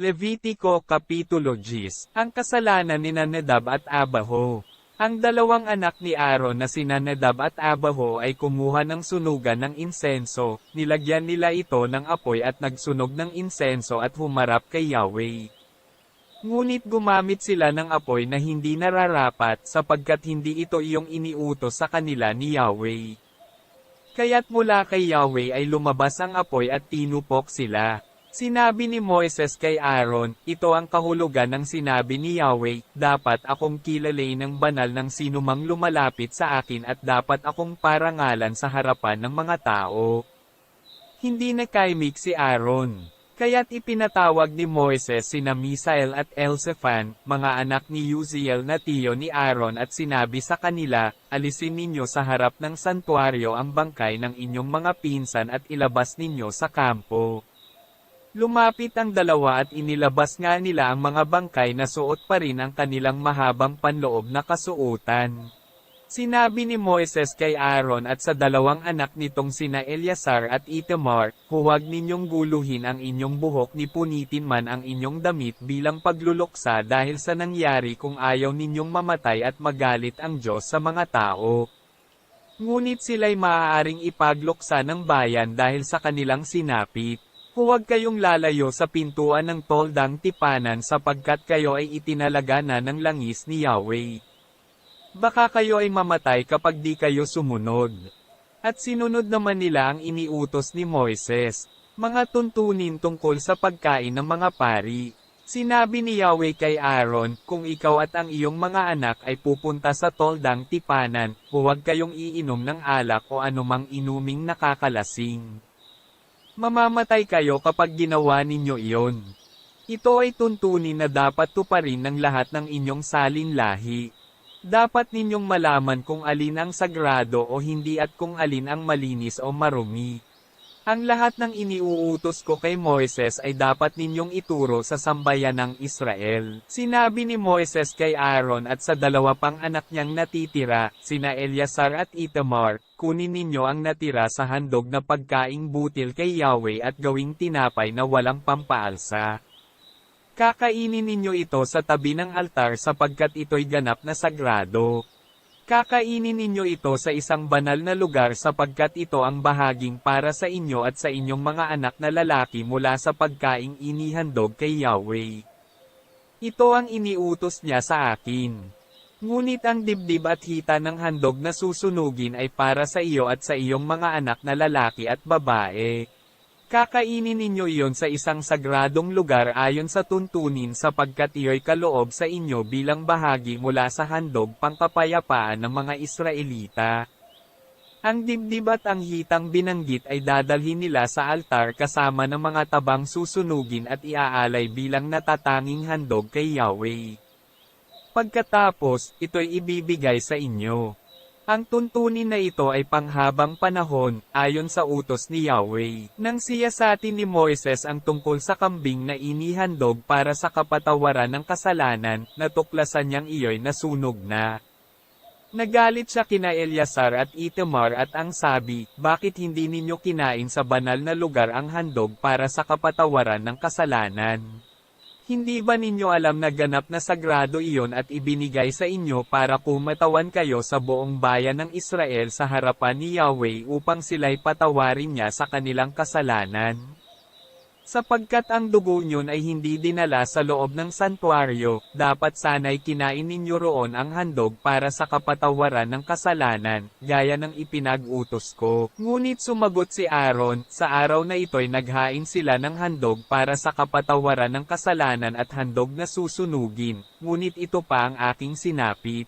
Levitico Kapitulo 10 Ang kasalanan ni Nadab at Abaho Ang dalawang anak ni Aaron na sina Nadab at Abaho ay kumuha ng sunugan ng insenso, nilagyan nila ito ng apoy at nagsunog ng insenso at humarap kay Yahweh. Ngunit gumamit sila ng apoy na hindi nararapat sapagkat hindi ito iyong iniutos sa kanila ni Yahweh. Kaya't mula kay Yahweh ay lumabas ang apoy at tinupok sila. Sinabi ni Moises kay Aaron, ito ang kahulugan ng sinabi ni Yahweh, dapat akong kilalay ng banal ng sinumang lumalapit sa akin at dapat akong parangalan sa harapan ng mga tao. Hindi nakaimik si Aaron. Kaya't ipinatawag ni Moises sina Misael at Elzaphan, mga anak ni Uziel na tiyo ni Aaron at sinabi sa kanila, alisin ninyo sa harap ng santuaryo ang bangkay ng inyong mga pinsan at ilabas ninyo sa kampo. Lumapit ang dalawa at inilabas nga nila ang mga bangkay na suot pa rin ang kanilang mahabang panloob na kasuotan. Sinabi ni Moises kay Aaron at sa dalawang anak nitong sina Eleazar at Itamar, huwag ninyong guluhin ang inyong buhok ni punitin man ang inyong damit bilang pagluluksa dahil sa nangyari kung ayaw ninyong mamatay at magalit ang Diyos sa mga tao. Ngunit sila'y maaaring ipagluksa ng bayan dahil sa kanilang sinapit. Huwag kayong lalayo sa pintuan ng toldang tipanan sapagkat kayo ay itinalaga na ng langis ni Yahweh. Baka kayo ay mamatay kapag di kayo sumunod. At sinunod naman nila ang iniutos ni Moises, mga tuntunin tungkol sa pagkain ng mga pari. Sinabi ni Yahweh kay Aaron, kung ikaw at ang iyong mga anak ay pupunta sa toldang tipanan, huwag kayong iinom ng alak o anumang inuming nakakalasing. Mamamatay kayo kapag ginawa ninyo iyon. Ito ay tuntunin na dapat tuparin ng lahat ng inyong salin lahi. Dapat ninyong malaman kung alin ang sagrado o hindi at kung alin ang malinis o marumi. Ang lahat ng iniuutos ko kay Moises ay dapat ninyong ituro sa sambayan ng Israel. Sinabi ni Moises kay Aaron at sa dalawa pang anak niyang natitira, sina Eleazar at Itamar, kunin ninyo ang natira sa handog na pagkaing butil kay Yahweh at gawing tinapay na walang pampaalsa. Kakainin ninyo ito sa tabi ng altar sapagkat ito'y ganap na sagrado. Kakainin ninyo ito sa isang banal na lugar sapagkat ito ang bahaging para sa inyo at sa inyong mga anak na lalaki mula sa pagkaing inihandog kay Yahweh. Ito ang iniutos niya sa akin. Ngunit ang dibdib at hita ng handog na susunugin ay para sa iyo at sa iyong mga anak na lalaki at babae. Kakainin ninyo iyon sa isang sagradong lugar ayon sa tuntunin sapagkat iyo'y kaloob sa inyo bilang bahagi mula sa handog pangkapayapaan ng mga Israelita. Ang dibdib at ang hitang binanggit ay dadalhin nila sa altar kasama ng mga tabang susunugin at iaalay bilang natatanging handog kay Yahweh. Pagkatapos, ito'y ibibigay sa inyo. Ang tuntunin na ito ay panghabang panahon, ayon sa utos ni Yahweh. Nang siya sa atin ni Moises ang tungkol sa kambing na inihandog para sa kapatawaran ng kasalanan, natuklasan niyang iyo'y nasunog na. Nagalit siya kina Eleazar at Itamar at ang sabi, bakit hindi ninyo kinain sa banal na lugar ang handog para sa kapatawaran ng kasalanan? Hindi ba ninyo alam na ganap na sagrado iyon at ibinigay sa inyo para kumatawan kayo sa buong bayan ng Israel sa harapan ni Yahweh upang sila'y patawarin niya sa kanilang kasalanan? Sapagkat ang dugo niyon ay hindi dinala sa loob ng santuaryo, dapat sana'y kinain ninyo roon ang handog para sa kapatawaran ng kasalanan, gaya ng ipinag-utos ko. Ngunit sumagot si Aaron, sa araw na ito'y naghain sila ng handog para sa kapatawaran ng kasalanan at handog na susunugin, ngunit ito pa ang aking sinapit.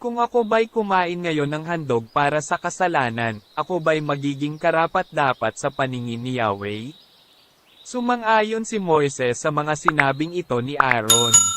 Kung ako ba'y kumain ngayon ng handog para sa kasalanan, ako ba'y magiging karapat-dapat sa paningin ni Yahweh? Sumang-ayon si Moises sa mga sinabing ito ni Aaron.